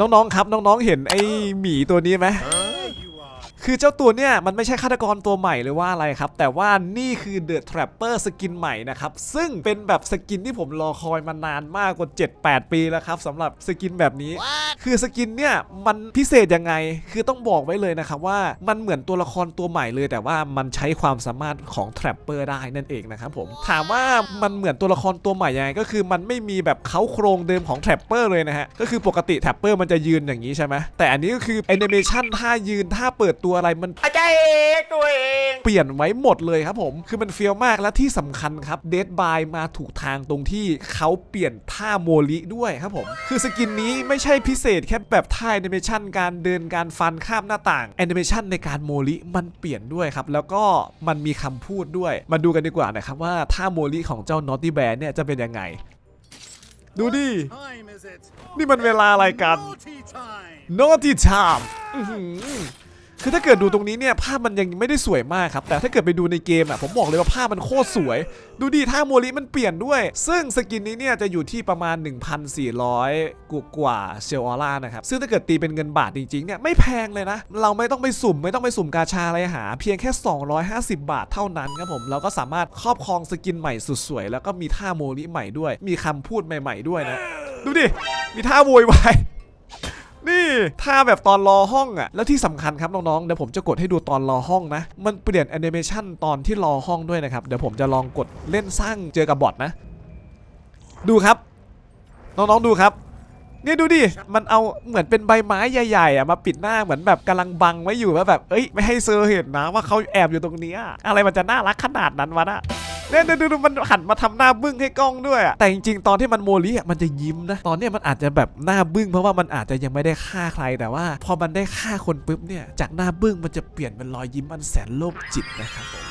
น้องๆครับน้องๆเห็นไอ้หมีตัวนี้ไหม คือเจ้าตัวเนี่ยมันไม่ใช่ฆาตกรตัวใหม่หรือว่าอะไรครับ แต่ว่านี่คือ The Trapper สกินใหม่นะครับ ซึ่งเป็นแบบสกินที่ผมรอคอยมานานมากกว่า 7-8 ปีแล้วครับสำหรับสกินแบบนี้ คือสกินเนี่ยมันพิเศษยังไง คือต้องบอกไว้เลยนะครับว่ามันเหมือนตัวละครตัวใหม่เลยแต่ว่ามันใช้ความสามารถของ Trapper ได้นั่นเองนะครับผม ถามว่ามันเหมือนตัวละครตัวใหม่ยังไงก็คือมันไม่มีแบบเขาโครงเดิมของ Trapper เลยนะฮะ ก็คือปกติ Trapper มันจะยืนอย่างนี้ใช่ไหมแต่อันนี้ก็คือแอนิเมชันท่ายืนท่าเปิดตัวอะไรมันอาจารย์เอกตัวเองเปลี่ยนไว้หมดเลยครับผม คือมันเฟี้ยวมากและที่สำคัญครับเดดบายมาถูกทางตรงที่เขาเปลี่ยนท่าโมลิด้วยครับผม คือสกินนี้ไม่ใช่พิเศษแค่แบบท่าแอนิเมชันการเดินการฟันข้ามหน้าต่างแอนิเมชันในการโมลิมันเปลี่ยนด้วยครับ แล้วก็มันมีคำพูดด้วย มาดูกันดีกว่านะครับว่าท่าโมลิของเจ้า Naughty Bear เนี่ยจะเป็นยังไง ดูดิ Time is it? นี่มันเวลาอะไรกัน Naughty time. Naughty Time อื้อหือ คือถ้าเกิดดูตรงนี้เนี่ยภาพมันยังไม่ได้สวยมากครับ แต่ถ้าเกิดไปดูในเกมอะผมบอกเลยว่าภาพมันโคตรสวย ดูดีท่าโมลิมันเปลี่ยนด้วย ซึ่งสกินนี้เนี่ยจะอยู่ที่ประมาณ 1,400กว่ากว่าเชลออร่านะครับ ซึ่งถ้าเกิดตีเป็นเงินบาทจริงๆเนี่ยไม่แพงเลยนะ เราไม่ต้องไปสุ่มไม่ต้องไปสุ่มกาชาอะไรหา เพียงแค่ 250 บาทเท่านั้นครับผมเราก็สามารถครอบครองสกินใหม่สุดสวยแล้วก็มีท่าโมลิใหม่ด้วย มีคำพูดใหม่ ๆด้วยนะดูดิ มีท่าโวยวาย นี่ท่าแบบตอนรอห้องอะแล้วที่สำคัญครับน้องๆเดี๋ยวผมจะกดให้ดูตอนรอห้องนะ มันเปลี่ยนแอนิเมชันตอนที่รอห้องด้วยนะครับ เดี๋ยวผมจะลองกดเล่นสร้างเจอกับบอทนะ ดูครับ น้องๆดูครับเนี่ยดูดิ มันเอาเหมือนเป็นใบไม้ใหญ่ๆอะมาปิดหน้าเหมือนแบบกำลังบังไว้อยู่ว่าแบบ เอ้ย ไม่ให้เซอร์เห็นนะว่าเขาแอบอยู่ตรงนี้ อะไรมันจะน่ารักขนาดนั้นวะนะ เนี่ยดูดูมันหันมาทำหน้าบึ้งให้กล้องด้วยอะแต่จริงๆ ตอนที่มันโมลิอะมันจะยิ้มนะ ตอนเนี้ยมันอาจจะแบบหน้าบึ้งเพราะว่ามันอาจจะยังไม่ได้ฆ่าใครแต่ว่า พอมันได้ฆ่าคนปุ๊บเนี่ยจากหน้าบึ้งมันจะเปลี่ยนเป็นรอยยิ้มอันแสนโลภจิตนะครับผม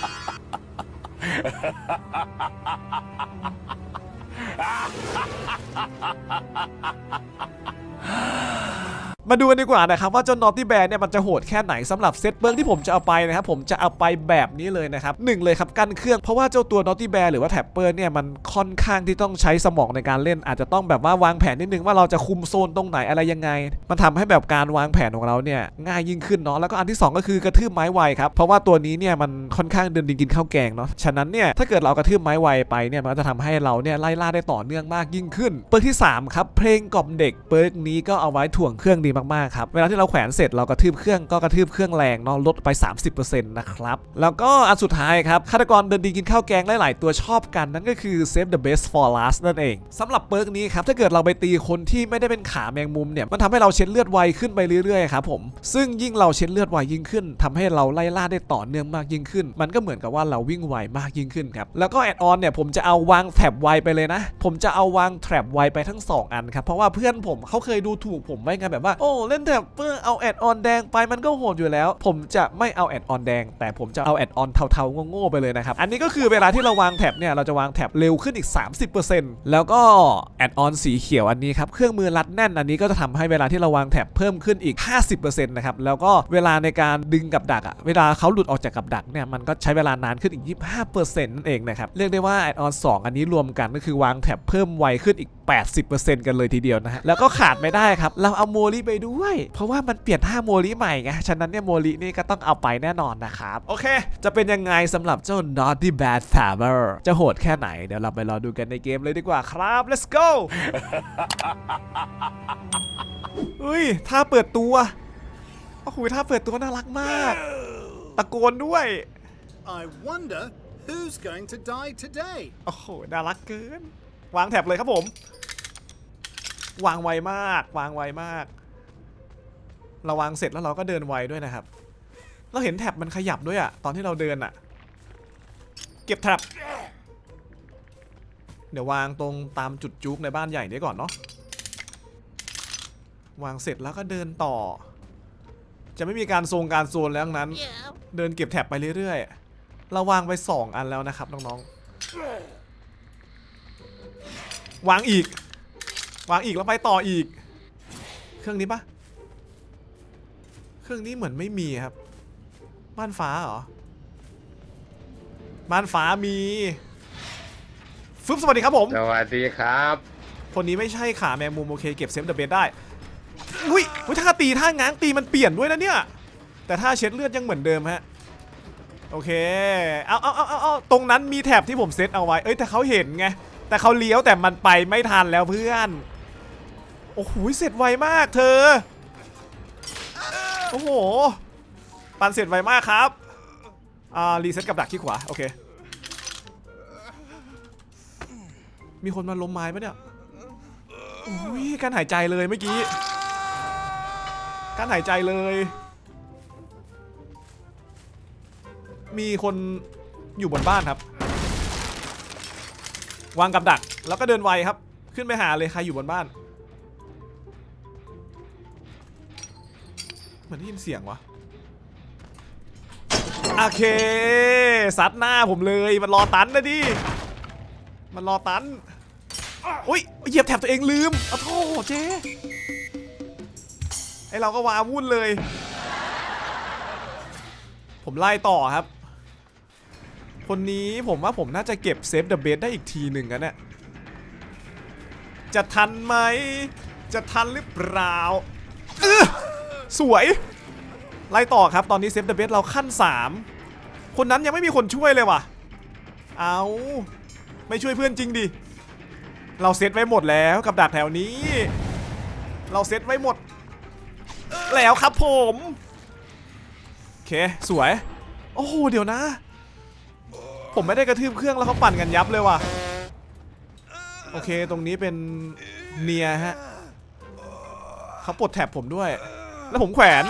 มาดูกันดีกว่านะครับว่าเจ้า Naughty Bear เนี่ยมันจะโหดแค่ไหนสำหรับเซตเบิร์กที่ผมจะเอาไปนะครับผมจะเอาไปแบบนี้เลยนะครับหนึ่งเลยครับกั้นเครื่องเพราะว่าเจ้าตัว Naughty Bear หรือว่าแท็บเปอร์เนี่ยมันค่อนข้างที่ต้องใช้สมองในการเล่น อาจจะต้องแบบว่าวางแผนนิดนึงว่าเราจะคุมโซนตรงไหนอะไรยังไง มันทำให้แบบการวางแผนของเราเนี่ยง่ายยิ่งขึ้นเนาะแล้วก็อันที่สองก็คือกระทืบไม้ไวครับเพราะว่าตัวนี้เนี่ยมันค่อนข้างเดินดินกินข้าวแกงเนาะฉะนั้นเนี่ยถ้าเกิดเรากระทืบไม้ไวไปเนี่ยมันก็จะทำให้เราเนี่ยไล่ล่าได้ต่อเนื่องมากยิ่งขึ้น เปิร์กที่สามครับเพลงกล่อมเด็กเปิร์กนี้ก็เอาไว้ถ่วงเครื่องดีมากๆครับเวลาที่เราแขวนเสร็จเรากระทืบเครื่องก็กระทืบเครื่องแรงเนาะลดไป 30%นะครับแล้วก็อันสุดท้ายครับฆาตกรเดินดีกินข้าวแกงหลายๆตัวชอบกันนั่นก็คือ save the best for last นั่นเองสำหรับเปิร์กนี้ครับถ้าเกิดเราไปตีคนที่ไม่ได้เป็นขาแมงมุมเนี่ยมันทำให้เราเช็ดเลือดไวขึ้นไปเรื่อยๆครับผมซึ่งยิ่งเราเช็ดเลือดไวยิ่งขึ้นทำให้เราไล่ล่าได้ต่อเนื่องมากยิ่งขึ้น มันก็เหมือนกับว่าเราวิ่งไวมากยิ่งขึ้นครับแล้วก็แอดออนเนี่ยผมจะเอาวางแถบไวไปเลยนะ ผมจะเอาวางแถบไวไปทั้งสองอันครับเพราะว่าเพื่อนผมเขาเคยดูถูกผมไว้ไงแบบว่าโอ้เล่นแถบเพื่อเอาแอดออนแดงไปมันก็โหดอยู่แล้ว ผมจะไม่เอาแอดออนแดง แต่ผมจะเอาแอดออนเทาๆโง่ๆไปเลยนะครับ อันนี้ก็คือเวลาที่เราวางแถบเนี่ยเราจะวางแถบเร็วขึ้นอีก 30%แล้วก็แอดออนสีเขียวอันนี้ครับเครื่องมือรัดแน่นอันนี้ก็จะทำให้เวลาที่เราวางแถบเพิ่มขึ้นอีก 50%นะครับแล้วก็เวลาในการดึงกับดักอะเวลาเขาหลุดออกจากกับดักเนี่ยมันก็ใช้เวลานานขึ้นอีก 25%นั่นเองนะครับเรียกได้ว่าแอดออน2อันนี้รวมกันก็คือวางแถบเพิ่มไวขึ้นอีก 80%กันเลยทีเดียวนะฮะแล้วก็ขาดไม่ได้ครับเราเอาโมลิไปด้วย เพราะว่ามันเปลี่ยนท่าโมลิใหม่ไง ฉะนั้นเนี่ยโมลินี่ก็ต้องเอาไปแน่นอนนะครับ โอเค จะเป็นยังไงสำหรับเจ้า Naughty Bad Farmer จะโหดแค่ไหน เดี๋ยวเราไปรอดูกันในเกมเลยดีกว่าครับ let's go เฮ้ยท่าเปิดตัว โอ้โหท่าเปิดตัวน่ารักมาก ตะโกนด้วย I wonder who's going to die today. โอ้โห น่ารักเกิน วางแถบเลยครับผม วางไวมาก วางไวมาก เราวางเสร็จแล้วเราก็เดินไวด้วยนะครับ เราเห็นแถบมันขยับด้วยอะตอนที่เราเดินอะเก็บแถบเดี๋ยววางตรงตามจุดจุกในบ้านใหญ่นี้ก่อนเนาะวางเสร็จแล้วก็เดินต่อ จะไม่มีการทรงการโซนแล้วทั้งนั้น เดินเก็บแถบไปเรื่อยๆเราวางไป 2 อันแล้วนะครับน้องๆวางอีก วางอีกแล้วไปต่ออีก เครื่องนี้ปะ เครื่องนี้เหมือนไม่มีครับ บ้านฟ้าเหรอ บ้านฟ้ามีฟึบสวัสดีครับผม สวัสดีครับ คนนี้ไม่ใช่ขาแมงมุมโอเคเก็บเซฟเดอะเบสได้ อุ้ยเฮ้ยท่าตีท่าง้างตีมันเปลี่ยนด้วยนะเนี่ย แต่ท่าเช็ดเลือดยังเหมือนเดิมฮะ โอเค เอาเอาเอาเอาเอาตรงนั้นมีแถบที่ผมเซตเอาไว้ เอ้ยแต่เขาเห็นไง แต่เขาเลี้ยวแต่มันไปไม่ทันแล้วเพื่อน โอ้โหเสร็จไวมากเธอโอ้โห ปันเสร็จไวมากครับ อ่า รีเซ็ตกับดักที่ขวา โอเค มีคนมาล้มไม้ปะเนี่ยโอ้ยการหายใจเลยเมื่อกี้การหายใจเลย มีคนอยู่บนบ้านครับ วางกับดัก แล้วก็เดินไวครับ ขึ้นไปหาเลยใครอยู่บนบ้าน เหมือนได้ยินเสียงวะโอเคซัดหน้าผมเลยมันรอตันนะดิมันรอตันอุ้ยเหยียบแถบตัวเองลืมอ้าวโทษเจ๊ไอเราก็วาวุ่นเลย ผมไล่ต่อครับ คนนี้ผมว่าผมน่าจะเก็บเซฟเดอะเบสได้อีกทีหนึ่งกันเนี่ยจะทันไหม จะทันหรือเปล่า สวย ไล่ต่อครับตอนนี้เซฟเดอะเบสเราขั้น 3 คนนั้นยังไม่มีคนช่วยเลยว่ะ เอาไม่ช่วยเพื่อนจริงดิ เราเซตไว้หมดแล้วกับดักแถวนี้ เราเซตไว้หมด แล้วครับผมโอเคสวย โอ้โหเดี๋ยวนะ ผมไม่ได้กระทืบเครื่องแล้วเขาปั่นกันยับเลยว่ะ โอเคตรงนี้เป็นเนียฮะเขาปลดแท็บผมด้วย แล้วผมแขวน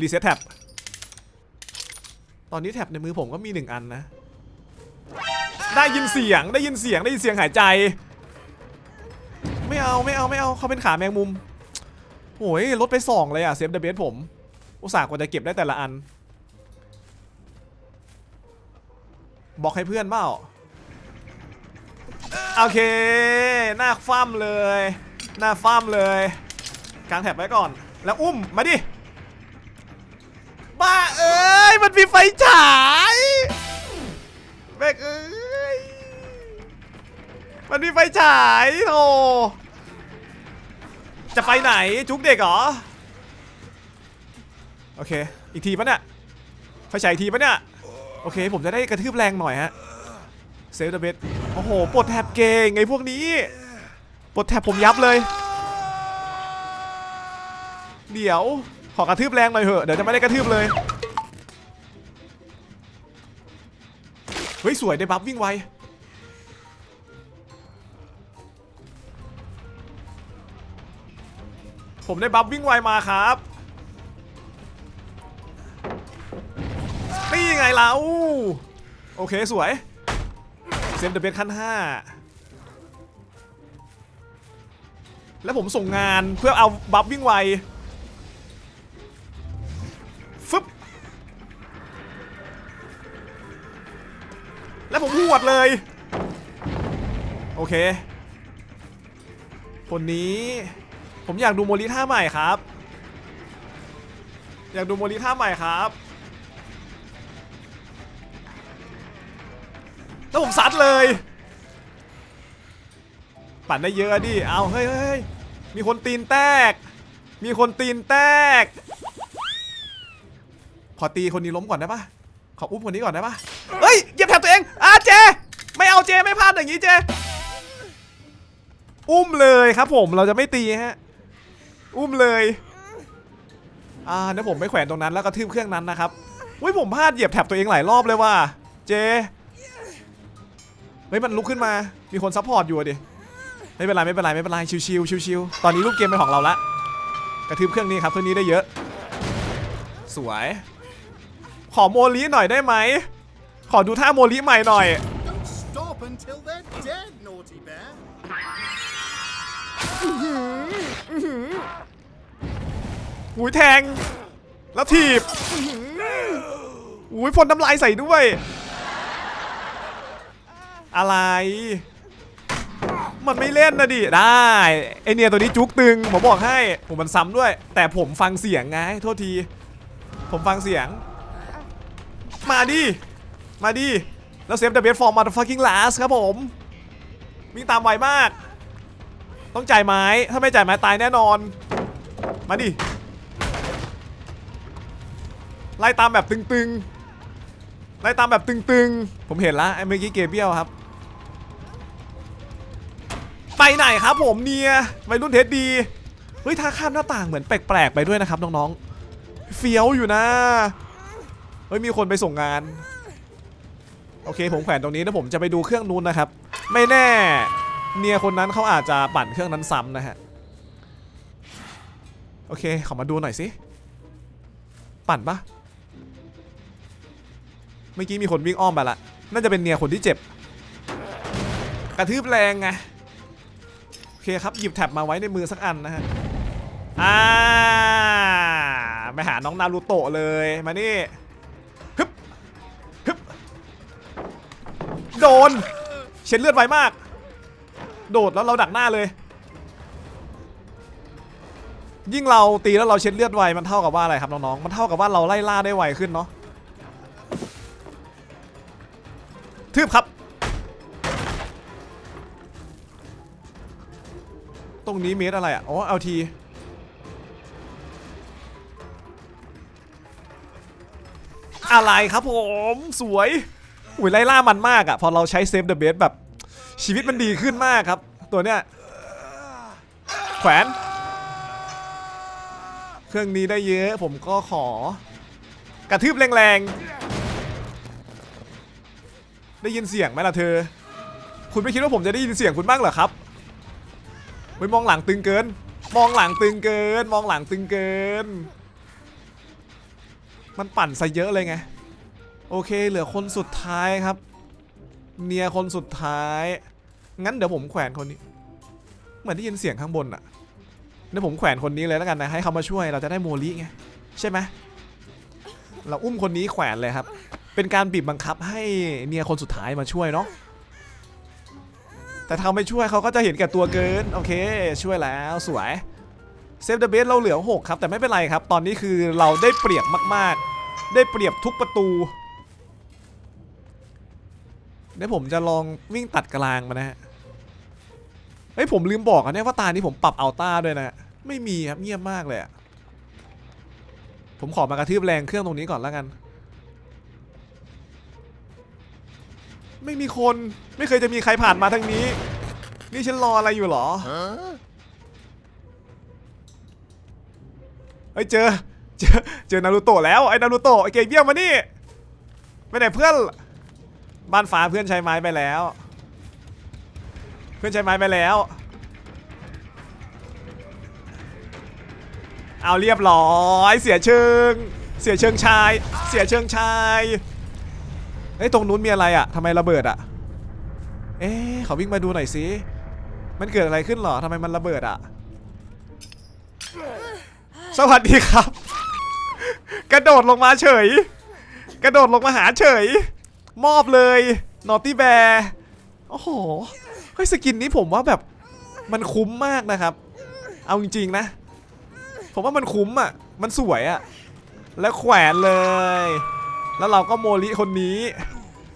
รีเซ็ตแท็บ ตอนนี้แท็บในมือผมก็มีหนึ่งอันนะ ได้ยินเสียง ได้ยินเสียง ได้ยินเสียงหายใจ ไม่เอา ไม่เอา ไม่เอา เขาเป็นขาแมงมุมโอ้ยลดไปสองเลยอะเซฟเดอะเบสผม อุตส่าห์กว่าจะเก็บได้แต่ละอัน บอกให้เพื่อนเปล่า โอเค หน้าฟ้ามเลย หน้าฟ้ามเลยกางแถบไว้ก่อน แล้วอุ้มมาดิบ้าเอ้ยมันมีไฟฉายแบกเอ้ยมันมีไฟฉายโธ่จะไปไหนจุกเด็กเหรอโอเค อีกทีปะเนี่ยไฟฉายอีกทีปะเนี่ยโอเค ผมจะได้กระทืบแรงหน่อยฮะ เซฟเดอะเบสโอ้โหปลดแทบเก่งไงพวกนี้ปลดแทบผมยับเลย เดี๋ยวขอกระทืบแรงหน่อยเหอะเดี๋ยวจะไม่ได้กระทืบเลยเฮ้ยสวยได้บัฟวิ่งไวผมได้บัฟวิ่งไวมาครับนี่ไงเราโอเคสวย เซฟเดอะเบสขั้น5แล้วผมส่งงานเพื่อเอาบัฟวิ่งไวฟึบแล้วผมหวดเลย โอเค คนนี้ผมอยากดูโมลิท่าใหม่ครับ อยากดูโมลิท่าใหม่ครับ แล้วผมซัดเลย ปั่นได้เยอะดิ เอาเฮ้ยเฮ้ยมีคนตีนแตก มีคนตีนแตก ขอตีคนนี้ล้มก่อนได้ปะขออุ้มคนนี้ก่อนได้ปะเฮ้ยเหยียบแถบตัวเองอะเจ ไม่เอาเจไม่พลาดอย่างนี้เจ อุ้มเลยครับผมเราจะไม่ตีฮะ อุ้มเลยอ่าเดี๋ยวผมไปแขวนตรงนั้นแล้วก็ทืบเครื่องนั้นนะครับอุ้ยผมพลาดเหยียบแถบตัวเองหลายรอบเลยว่ะ เจ เฮ้ยมันลุกขึ้นมา มีคนซัพพอร์ตอยู่อะดิ ไม่เป็นไรไม่เป็นไรไม่เป็นไรชิวๆชิวๆตอนนี้รูปเกมเป็นของเราละ กระทืบเครื่องนี้ครับเครื่องนี้ได้เยอะ สวย ขอโมลีหน่อยได้ไหม ขอดูท่าโมลีใหม่หน่อย Don't stop until they're dead, naughty bear. หูยแทง แล้วถีบหูยพ่นน้ำลายใส่ด้วย อะไร มันไม่เล่นนะดิ ได้ไอเนี่ยตัวนี้จุกตึงผมบอกให้ผมมันซ้ำด้วย แต่ผมฟังเสียงไงโทษที ผมฟังเสียง มาดิ มาดิ แล้วเซฟเดอะเบสฟอร์มมา fucking last ครับผมวิ่งตามไวมาก ต้องจ่ายไม้ ถ้าไม่จ่ายไม้ตายแน่นอน มาดิ ไล่ตามแบบตึงๆ ไล่ตามแบบตึงๆ ผมเห็นละไอ้เมื่อกี้เกเบียลครับ ไปไหนครับผมเนี่ยวัยรุ่นเทสดีเฮ้ยท่าข้ามหน้าต่างเหมือนแปลกๆไปด้วยนะครับน้องๆเฟี้ยวอยู่นะเฮ้ยมีคนไปส่งงาน โอเคผมแขวนตรงนี้แล้วผมจะไปดูเครื่องนู้นนะครับ ไม่แน่เนียคนนั้นเขาอาจจะปั่นเครื่องนั้นซ้ำนะฮะโอเคขอมาดูหน่อยสิปั่นปะเมื่อกี้มีคนวิ่งอ้อมไปละน่าจะเป็นเนียคนที่เจ็บ กระทืบแรงไง เคครับหยิบแท็บมาไว้ในมือสักอันนะฮะอ่าไปหาน้องนารูโตะเลยมานี่ฮึบฮึบโดนเช็ดเลือดไวมาก โดดแล้วเราดักหน้าเลย ยิ่งเราตีแล้วเราเช็ดเลือดไวมันเท่ากับว่าอะไรครับน้องๆมันเท่ากับว่าเราไล่ล่าได้ไวขึ้นเนาะทืบครับ รงนี้เมตรอะไรอะ อ๋อเอาทีอะไรครับผมสวยอุ้ยไล่ล่ามันมากอะพอเราใช้เซฟเดอะเบสแบบชีวิตมันดีขึ้นมากครับ ตัวเนี้ยแขวน เครื่องนี้ได้เยอะ ผมก็ขอ กระทืบแรงๆ ได้ยินเสียงไหมล่ะเธอ คุณไม่คิดว่าผมจะได้ยินเสียงคุณบ้างเหรอครับ ไม่มองหลังตึงเกิน มองหลังตึงเกิน มองหลังตึงเกิน มันปั่นซะเยอะเลยไง โอเค เหลือคนสุดท้ายครับ เนียคนสุดท้าย งั้นเดี๋ยวผมแขวนคนนี้ เหมือนได้ยินเสียงข้างบนอะเดี๋ยวผมแขวนคนนี้เลยแล้วกันนะ ให้เขามาช่วยเราจะได้โมลิไง ใช่ไหมเราอุ้มคนนี้แขวนเลยครับ เป็นการบีบบังคับให้เนียคนสุดท้ายมาช่วยเนาะ แต่ถ้าไม่ช่วยเขาก็จะเห็นแก่ตัวเกิน โอเค ช่วยแล้วสวยเซฟเดอะเบสเราเหลือ 6 ครับ แต่ไม่เป็นไรครับ ตอนนี้คือเราได้เปรียบมากๆ ได้เปรียบทุกประตูเดี๋ยวผมจะลองวิ่งตัดกลางมานะฮะเฮ้ยผมลืมบอกอันนี้ว่าตานี้ผมปรับอัลต้าด้วยนะ ไม่มีครับเงียบมากเลยอะผมขอมากระทืบแรงเครื่องตรงนี้ก่อนแล้วกัน ไม่มีคนไม่เคยจะมีใครผ่านมาทางนี้ นี่ฉันรออะไรอยู่หรอ Huh? เฮ้ยเจอเจอเจอนารูโตะแล้วไอ้นารูโตะไอ้เกย์เบี้ยมานี่ไปไหนเพื่อนบ้านฟ้าเพื่อนใช้ไม้ไปแล้ว เพื่อนใช้ไม้ไปแล้ว เอาเรียบร้อย เสียเชิง เสียเชิงชาย เสียเชิงชาย ฮ้ยตรงนู้นมีอะไรอะทำไมระเบิดอะเอ๊ะเขาวิ่งมาดูหน่อยสิมันเกิดอะไรขึ้นหรอทำไมมันระเบิดอะสวัสดีครับ กระโดดลงมาเฉย กระโดดลงมาหาเฉย มอบเลยนอตตี้แบร์โอ้โหเฮ้ยสกินนี้ผมว่าแบบมันคุ้มมากนะครับ เอาจริงๆนะ ผมว่ามันคุ้มอะ มันสวยอะ แล้วแขวนเลย แล้วเราก็โมลิคนนี้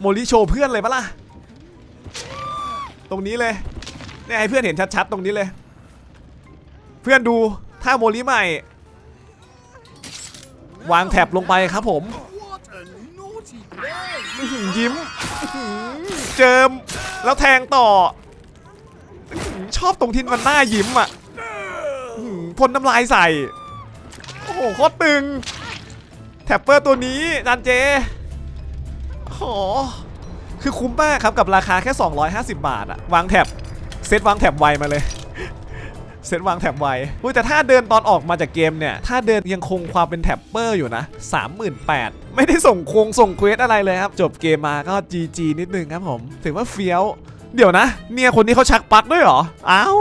โมลิโชว์เพื่อนเลยปะล่ะ ตรงนี้เลย เนี่ยให้เพื่อนเห็นชัดๆ ตรงนี้เลย เพื่อนดูท่าโมลิใหม่ วางแท็บลงไปครับผม ยิ้ม เจิม แล้วแทงต่อ ชอบตรงที่มันหน้ายิ้มอะพ่นน้ำลายใส่ โอ้โหโคตรตึง แท็ปเปอร์ตัวนี้จานเจ โอ้โหคือคุ้มมากครับกับราคาแค่ 250 บาทอะวางแท็บเซตวางแท็บไวมาเลย เซตวางแท็บไวอุ้ยแต่ถ้าเดินตอนออกมาจากเกมเนี่ย ถ้าเดินยังคงความเป็นแท็บเปอร์อยู่นะ 38,000 ไม่ได้ส่งโครงส่งเควสอะไรเลยครับ จบเกมมาก็ GG นิดนึงครับผม ถือว่าเฟี้ยว เดี๋ยวนะ เนี่ยคนนี้เขาชักปลั๊กด้วยเหรอ อ้าว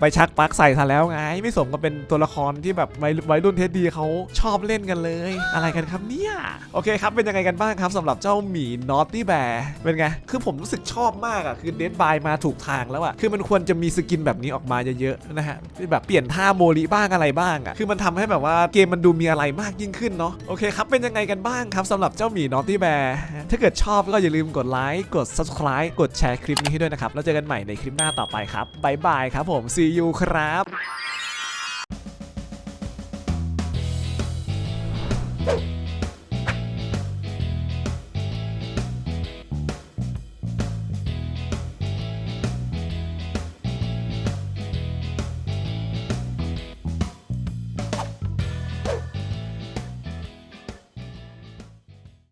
ไปชักปลั๊กใส่ซะแล้วไง ไม่สมกับเป็นตัวละครที่แบบวัยวัยรุ่นเทสดีเขาชอบเล่นกันเลย อะไรกันครับเนี่ย โอเคครับ เป็นยังไงกันบ้างครับสำหรับเจ้าหมี Naughty Bear เป็นไง คือผมรู้สึกชอบมากอะคือเดดบายมาถูกทางแล้วอะคือมันควรจะมีสกินแบบนี้ออกมาเยอะๆนะฮะที่แบบเปลี่ยนท่าโมลิบ้างอะไรบ้างอะคือมันทำให้แบบว่าเกมมันดูมีอะไรมากยิ่งขึ้นเนาะ โอเคครับ เป็นยังไงกันบ้างครับสำหรับเจ้าหมี Naughty Bear ถ้าเกิดชอบก็อย่าลืมกดไลค์ กด subscribe กดแชร์คลิปนี้ให้ด้วยนะครับ แล้วเจอกันใหม่ในคลิปหน้าต่อไปครับบ๊ายบายายครับผม see you ครับ